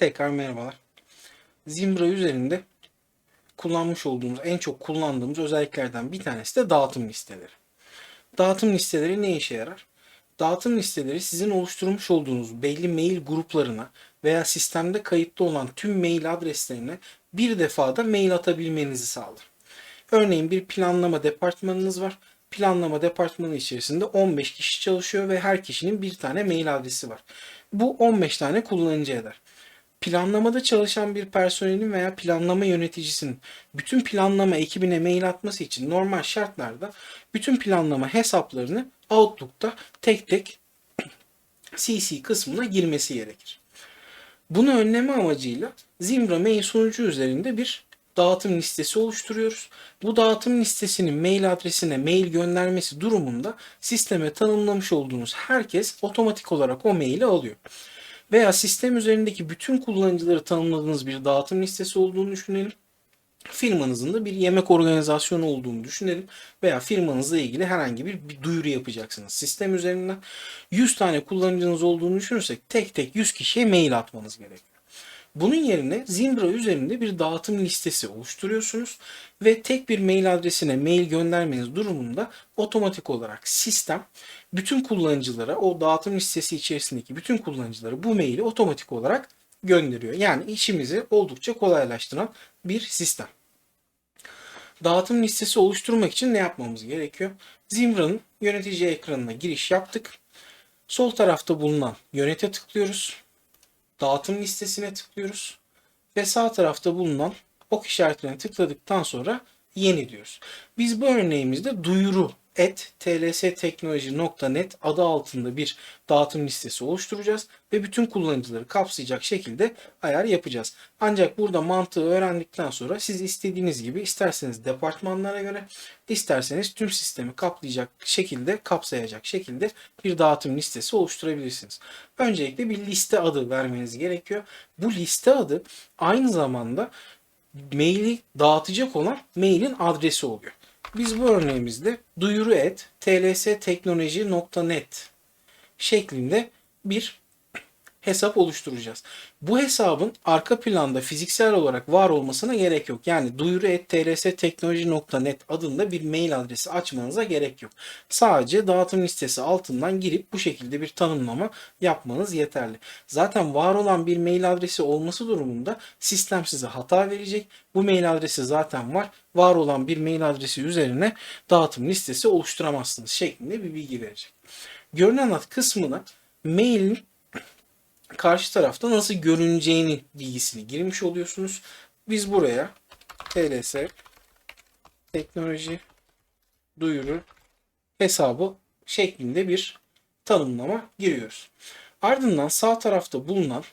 Tekrar merhabalar. Zimbra üzerinde kullanmış olduğumuz, en çok kullandığımız özelliklerden bir tanesi de dağıtım listeleri. Dağıtım listeleri ne işe yarar? Dağıtım listeleri sizin oluşturmuş olduğunuz belli mail gruplarına veya sistemde kayıtlı olan tüm mail adreslerine bir defada mail atabilmenizi sağlar. Örneğin bir planlama departmanınız var. Planlama departmanı içerisinde 15 kişi çalışıyor ve her kişinin bir tane mail adresi var. Bu 15 tane kullanıcı eder. Planlamada çalışan bir personelin veya planlama yöneticisinin bütün planlama ekibine mail atması için normal şartlarda bütün planlama hesaplarını Outlook'ta tek tek CC kısmına girmesi gerekir. Bunu önleme amacıyla Zimbra mail sunucu üzerinde bir dağıtım listesi oluşturuyoruz. Bu dağıtım listesinin mail adresine mail göndermesi durumunda sisteme tanımlamış olduğunuz herkes otomatik olarak o maili alıyor. Veya sistem üzerindeki bütün kullanıcıları tanımladığınız bir dağıtım listesi olduğunu düşünelim. Firmanızın da bir yemek organizasyonu olduğunu düşünelim veya firmanızla ilgili herhangi bir, bir duyuru yapacaksınız sistem üzerinden. 100 tane kullanıcınız olduğunu düşünürsek tek tek 100 kişiye mail atmanız gerekiyor. Bunun yerine Zimbra üzerinde bir dağıtım listesi oluşturuyorsunuz ve tek bir mail adresine mail göndermeniz durumunda otomatik olarak sistem bütün kullanıcılara o dağıtım listesi içerisindeki bütün kullanıcılara bu maili otomatik olarak gönderiyor. Yani işimizi oldukça kolaylaştıran bir sistem. Dağıtım listesi oluşturmak için ne yapmamız gerekiyor? Zimra'nın yönetici ekranına giriş yaptık. Sol tarafta bulunan yönete tıklıyoruz dağıtım listesine tıklıyoruz. Ve sağ tarafta bulunan ok işaretlerine tıkladıktan sonra yeni diyoruz. Biz bu örneğimizde duyuru et tlsteknoloji.net adı altında bir dağıtım listesi oluşturacağız ve bütün kullanıcıları kapsayacak şekilde ayar yapacağız. Ancak burada mantığı öğrendikten sonra siz istediğiniz gibi isterseniz departmanlara göre isterseniz tüm sistemi kaplayacak şekilde kapsayacak şekilde bir dağıtım listesi oluşturabilirsiniz. Öncelikle bir liste adı vermeniz gerekiyor. Bu liste adı aynı zamanda maili dağıtacak olan mailin adresi oluyor. Biz bu örneğimizde duyuru et tlsteknoloji.net şeklinde bir hesap oluşturacağız. Bu hesabın arka planda fiziksel olarak var olmasına gerek yok. Yani duyuru et tlsteknoloji.net adında bir mail adresi açmanıza gerek yok. Sadece dağıtım listesi altından girip bu şekilde bir tanımlama yapmanız yeterli. Zaten var olan bir mail adresi olması durumunda sistem size hata verecek. Bu mail adresi zaten var. Var olan bir mail adresi üzerine dağıtım listesi oluşturamazsınız şeklinde bir bilgi verecek. Görünen ad kısmına mailin karşı tarafta nasıl görüneceğini bilgisini girmiş oluyorsunuz. Biz buraya TLS teknoloji duyuru hesabı şeklinde bir tanımlama giriyoruz. Ardından sağ tarafta bulunan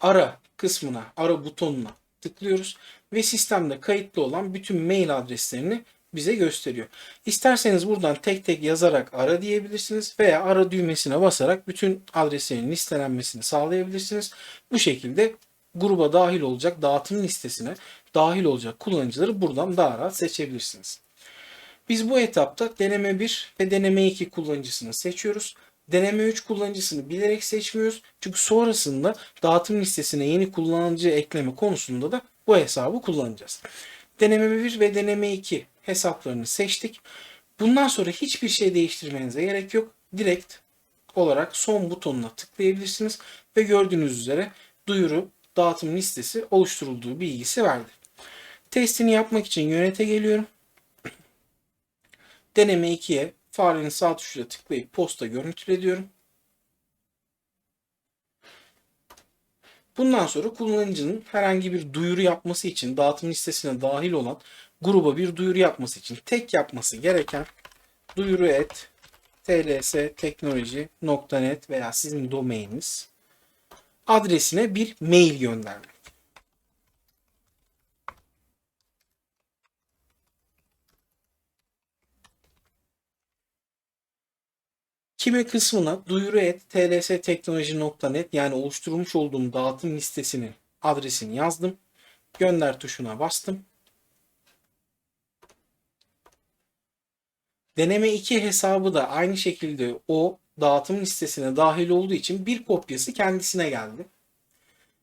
ara kısmına, ara butonuna tıklıyoruz ve sistemde kayıtlı olan bütün mail adreslerini bize gösteriyor. İsterseniz buradan tek tek yazarak ara diyebilirsiniz veya ara düğmesine basarak bütün adreslerin listelenmesini sağlayabilirsiniz. Bu şekilde gruba dahil olacak dağıtım listesine dahil olacak kullanıcıları buradan daha rahat seçebilirsiniz. Biz bu etapta deneme 1 ve deneme 2 kullanıcısını seçiyoruz. Deneme 3 kullanıcısını bilerek seçmiyoruz. Çünkü sonrasında dağıtım listesine yeni kullanıcı ekleme konusunda da bu hesabı kullanacağız. Deneme 1 ve deneme 2 hesaplarını seçtik. Bundan sonra hiçbir şey değiştirmenize gerek yok. Direkt olarak son butonuna tıklayabilirsiniz ve gördüğünüz üzere duyuru dağıtım listesi oluşturulduğu bilgisi verdi. Testini yapmak için yönete geliyorum. Deneme 2'ye farenin sağ tuşuyla tıklayıp posta görüntüle diyorum. Bundan sonra kullanıcının herhangi bir duyuru yapması için dağıtım listesine dahil olan gruba bir duyuru yapması için tek yapması gereken duyuru et tlsteknoloji.net veya sizin domaininiz adresine bir mail göndermek. Kime kısmına duyuru et tlsteknoloji.net yani oluşturmuş olduğum dağıtım listesinin adresini yazdım. Gönder tuşuna bastım. Deneme 2 hesabı da aynı şekilde o dağıtım listesine dahil olduğu için bir kopyası kendisine geldi.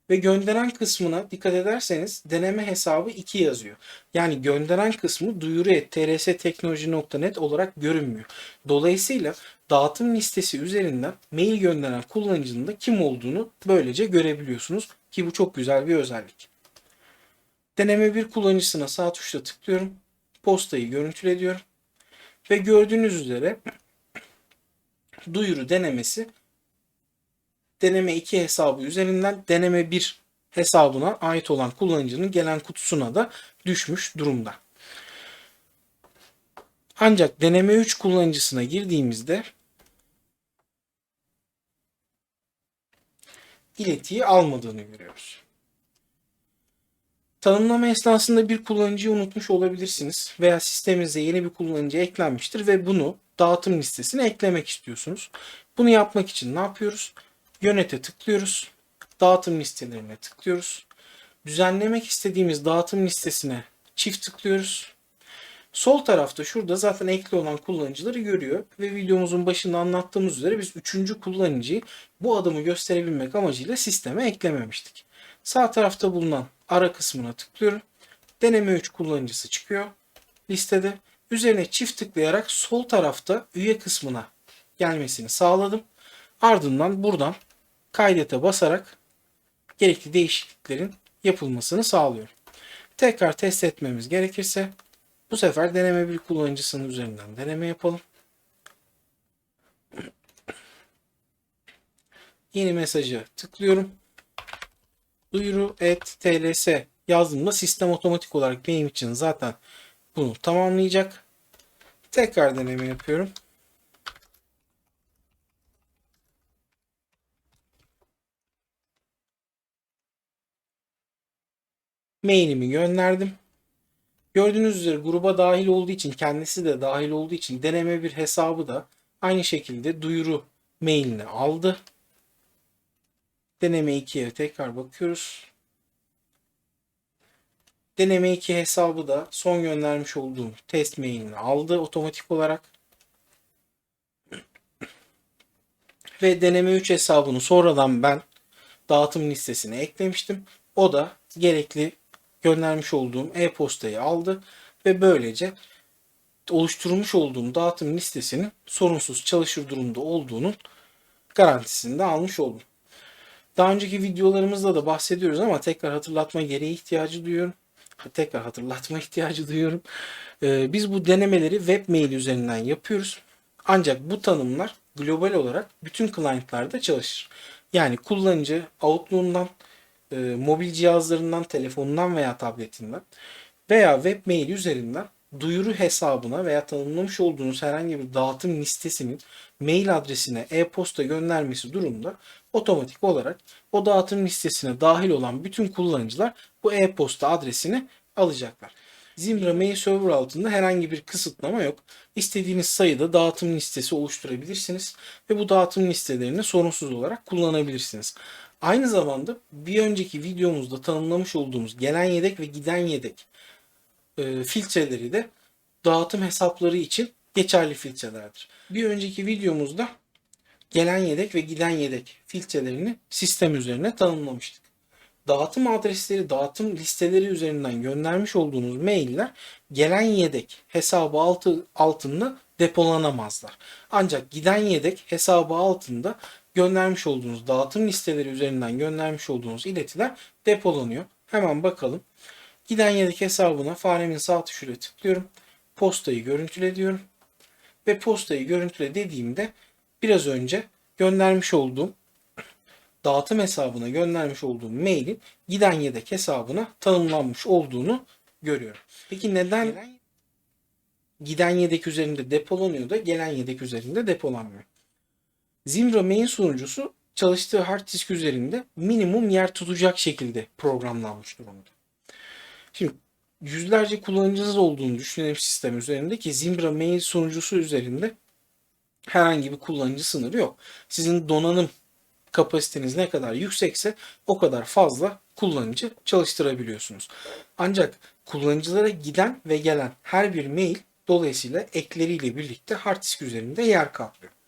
Ve gönderen kısmına dikkat ederseniz deneme hesabı 2 yazıyor. Yani gönderen kısmı duyuru et trsteknoloji.net olarak görünmüyor. Dolayısıyla dağıtım listesi üzerinden mail gönderen kullanıcının da kim olduğunu böylece görebiliyorsunuz. Ki bu çok güzel bir özellik. Deneme bir kullanıcısına sağ tuşla tıklıyorum. Postayı görüntülediyorum. Ve gördüğünüz üzere duyuru denemesi deneme 2 hesabı üzerinden deneme 1 hesabına ait olan kullanıcının gelen kutusuna da düşmüş durumda. Ancak deneme 3 kullanıcısına girdiğimizde iletiyi almadığını görüyoruz. Tanımlama esnasında bir kullanıcıyı unutmuş olabilirsiniz veya sisteminize yeni bir kullanıcı eklenmiştir ve bunu dağıtım listesine eklemek istiyorsunuz. Bunu yapmak için ne yapıyoruz? Yönete tıklıyoruz. Dağıtım listelerine tıklıyoruz. Düzenlemek istediğimiz dağıtım listesine çift tıklıyoruz. Sol tarafta şurada zaten ekli olan kullanıcıları görüyor ve videomuzun başında anlattığımız üzere biz üçüncü kullanıcıyı bu adımı gösterebilmek amacıyla sisteme eklememiştik. Sağ tarafta bulunan ara kısmına tıklıyorum. Deneme 3 kullanıcısı çıkıyor listede. Üzerine çift tıklayarak sol tarafta üye kısmına gelmesini sağladım. Ardından buradan kaydete basarak gerekli değişikliklerin yapılmasını sağlıyorum. Tekrar test etmemiz gerekirse bu sefer deneme bir kullanıcısının üzerinden deneme yapalım. Yeni mesaja tıklıyorum. Duyuru et tls yazdığımda sistem otomatik olarak benim için zaten bunu tamamlayacak. Tekrar deneme yapıyorum. Mailimi gönderdim. Gördüğünüz üzere gruba dahil olduğu için kendisi de dahil olduğu için deneme bir hesabı da aynı şekilde duyuru mailini aldı. Deneme 2'ye tekrar bakıyoruz. Deneme 2 hesabı da son göndermiş olduğum test mailini aldı otomatik olarak. Ve deneme 3 hesabını sonradan ben dağıtım listesine eklemiştim. O da gerekli göndermiş olduğum e-postayı aldı ve böylece oluşturmuş olduğum dağıtım listesinin sorunsuz çalışır durumda olduğunun garantisini de almış oldum. Daha önceki videolarımızda da bahsediyoruz ama tekrar hatırlatma gereği ihtiyacı duyuyorum. Tekrar hatırlatma ihtiyacı duyuyorum. Ee, biz bu denemeleri web mail üzerinden yapıyoruz. Ancak bu tanımlar global olarak bütün client'larda çalışır. Yani kullanıcı Outlook'undan e, mobil cihazlarından, telefonundan veya tabletinden veya web mail üzerinden duyuru hesabına veya tanımlamış olduğunuz herhangi bir dağıtım listesinin mail adresine e-posta göndermesi durumda otomatik olarak o dağıtım listesine dahil olan bütün kullanıcılar bu e-posta adresini alacaklar. Zimbra Mail Server altında herhangi bir kısıtlama yok. İstediğiniz sayıda dağıtım listesi oluşturabilirsiniz ve bu dağıtım listelerini sorunsuz olarak kullanabilirsiniz. Aynı zamanda bir önceki videomuzda tanımlamış olduğumuz gelen yedek ve giden yedek e, filtreleri de dağıtım hesapları için geçerli filtrelerdir. Bir önceki videomuzda gelen yedek ve giden yedek filtrelerini sistem üzerine tanımlamıştık. Dağıtım adresleri, dağıtım listeleri üzerinden göndermiş olduğunuz mailler gelen yedek hesabı altı, altında depolanamazlar. Ancak giden yedek hesabı altında göndermiş olduğunuz dağıtım listeleri üzerinden göndermiş olduğunuz iletiler depolanıyor. Hemen bakalım. Giden yedek hesabına faremin sağ tuşuyla tıklıyorum. Postayı görüntüle diyorum. Ve postayı görüntüle dediğimde biraz önce göndermiş olduğum dağıtım hesabına göndermiş olduğum mailin giden yedek hesabına tanımlanmış olduğunu görüyorum. Peki neden giden yedek üzerinde depolanıyor da gelen yedek üzerinde depolanmıyor? Zimbra main sunucusu çalıştığı hard disk üzerinde minimum yer tutacak şekilde programlanmış durumda. Şimdi yüzlerce kullanıcınız olduğunu düşünelim sistem üzerinde ki Zimbra mail sunucusu üzerinde herhangi bir kullanıcı sınırı yok. Sizin donanım kapasiteniz ne kadar yüksekse o kadar fazla kullanıcı çalıştırabiliyorsunuz. Ancak kullanıcılara giden ve gelen her bir mail dolayısıyla ekleriyle birlikte hard disk üzerinde yer kaplıyor.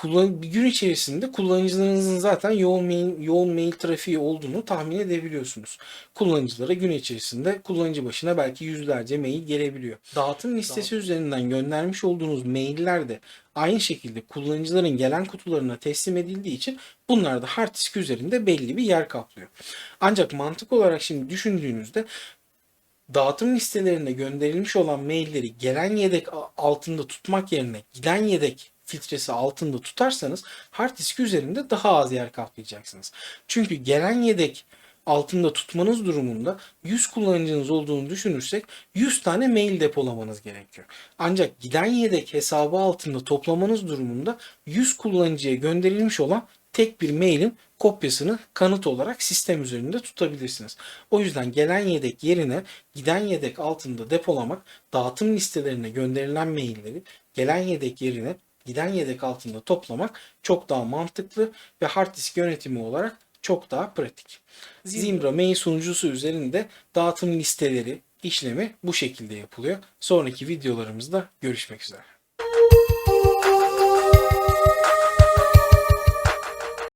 Kullan bir gün içerisinde kullanıcılarınızın zaten yoğun mail, yoğun mail trafiği olduğunu tahmin edebiliyorsunuz. Kullanıcılara gün içerisinde kullanıcı başına belki yüzlerce mail gelebiliyor. Dağıtım listesi üzerinden göndermiş olduğunuz mailler de aynı şekilde kullanıcıların gelen kutularına teslim edildiği için bunlar da hard disk üzerinde belli bir yer kaplıyor. Ancak mantık olarak şimdi düşündüğünüzde dağıtım listelerine gönderilmiş olan mailleri gelen yedek altında tutmak yerine giden yedek filtresi altında tutarsanız hard disk üzerinde daha az yer kaplayacaksınız. Çünkü gelen yedek altında tutmanız durumunda 100 kullanıcınız olduğunu düşünürsek 100 tane mail depolamanız gerekiyor. Ancak giden yedek hesabı altında toplamanız durumunda 100 kullanıcıya gönderilmiş olan tek bir mailin kopyasını kanıt olarak sistem üzerinde tutabilirsiniz. O yüzden gelen yedek yerine giden yedek altında depolamak dağıtım listelerine gönderilen mailleri gelen yedek yerine giden yedek altında toplamak çok daha mantıklı ve hard disk yönetimi olarak çok daha pratik. Zimbra mail sunucusu üzerinde dağıtım listeleri işlemi bu şekilde yapılıyor. Sonraki videolarımızda görüşmek üzere.